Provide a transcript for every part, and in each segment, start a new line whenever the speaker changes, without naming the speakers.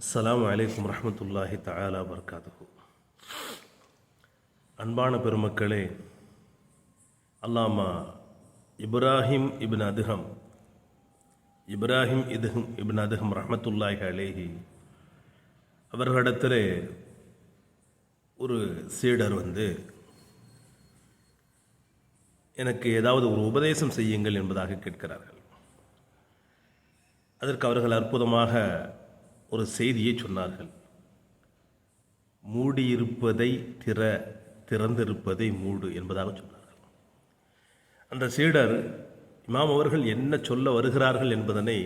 அஸ்லாம் வலைக்கம் ரஹ்மத்துல்லாஹி தஆலா வர்காதுகு அன்பான பெருமக்களே Allama Ibrahim ibn Adham Ibrahim Adham ibn Adham ரஹமத்துல்லாஹி அலேஹி அவர்களிடத்தில் ஒரு சீடர் வந்து எனக்கு ஏதாவது ஒரு உபதேசம் செய்யுங்கள் என்பதாக கேட்கிறார்கள். அதற்கு அவர்கள் அற்புதமாக ஒரு செய்தியை சொன்னார்கள். மூடியிருப்பதை திற திறந்திருப்பதை மூடு என்பதாக சொன்னார்கள். அந்த சீடர் இமாம் அவர்கள் என்ன சொல்ல வருகிறார்கள் என்பதனை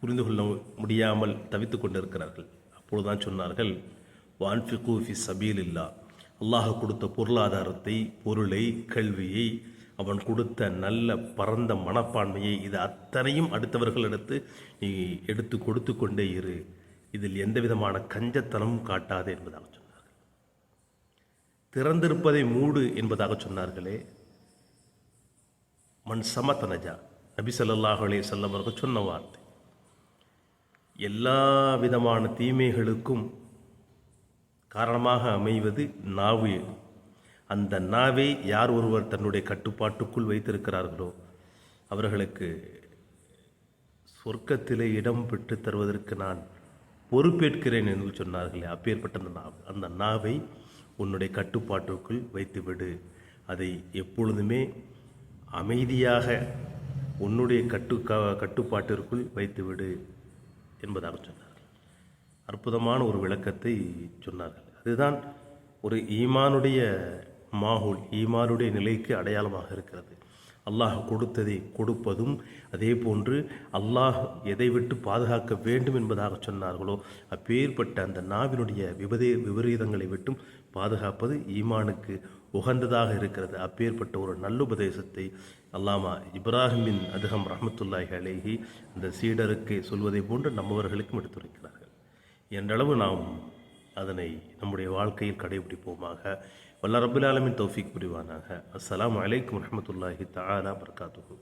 புரிந்து கொள்ள முடியாமல் தவித்துக் கொண்டிருக்கிறார்கள். அப்பொழுதுதான் சொன்னார்கள் வான்ஃபிகூஃபி சபீல் இல்லா அல்லாஹ் கொடுத்த பொருளாதாரத்தை பொருளை கல்வியை அவன் கொடுத்த நல்ல பரந்த மனப்பான்மையை இது அத்தனையும் அடுத்தவர்களிடத்து நீ எடுத்து கொடுத்து கொண்டே இரு. இதில் எந்த விதமான கஞ்சத்தனமும் காட்டாது என்பதாக சொன்னார்கள். திறந்திருப்பதை மூடு என்பதாக சொன்னார்களே. மண் சமத்தனஜா. நபி செல்லவர்கள் சொன்ன வார்த்தை. எல்லா விதமான தீமைகளுக்கும் காரணமாக அமைவது நாவு. அந்த நாவை யார் ஒருவர் தன்னுடைய கட்டுப்பாட்டுக்குள் வைத்திருக்கிறார்களோ அவர்களுக்கு சொர்க்கத்திலே இடம் பெற்று தருவதற்கு நான் பொறுப்பேற்கிறேன் என்று சொன்னார்களே அப்பேற்பட்ட அந்த நாவு. அந்த நாவை உன்னுடைய கட்டுப்பாட்டுக்குள் வைத்துவிடு. அதை எப்பொழுதுமே அமைதியாக உன்னுடைய கட்டு கட்டுப்பாட்டிற்குள் வைத்துவிடு என்பதாக சொன்னார்கள். அற்புதமான ஒரு விளக்கத்தை சொன்னார்கள். அதுதான் ஒரு ஈமானுடைய மாஹுல் ஈமானுடைய நிலைக்கு அடையாளமாக இருக்கிறது. அல்லாஹ் கொடுத்ததை கொடுப்பதும் அதே போன்று அல்லாஹ் எதை விட்டு பாதுகாக்க வேண்டும் என்பதாக சொன்னார்களோ அப்பேற்பட்ட அந்த நாவினுடைய விபதே விபரீதங்களை விட்டும் பாதுகாப்பது ஈமானுக்கு உகந்ததாக இருக்கிறது. அப்பேற்பட்ட ஒரு நல்லுபதேசத்தை அல்லாமா இப்ராஹிமின் அதுகம் ரஹமத்துல்லாஹி அலேஹி அந்த சீடருக்கு சொல்வதை போன்று நம்மவர்களுக்கும் எடுத்துரைக்கிறார்கள். என்றளவு நாம் அதனை நம்முடைய வாழ்க்கையில் கடைபிடிப்போமாக. வல்ல ரபுல் ஆலமின் தௌஃபிக் புரிவானாக. அஸ்லாம் வலைக்கம் வரமத்துல்லாஹி தாலா வபரகாத்துஹு.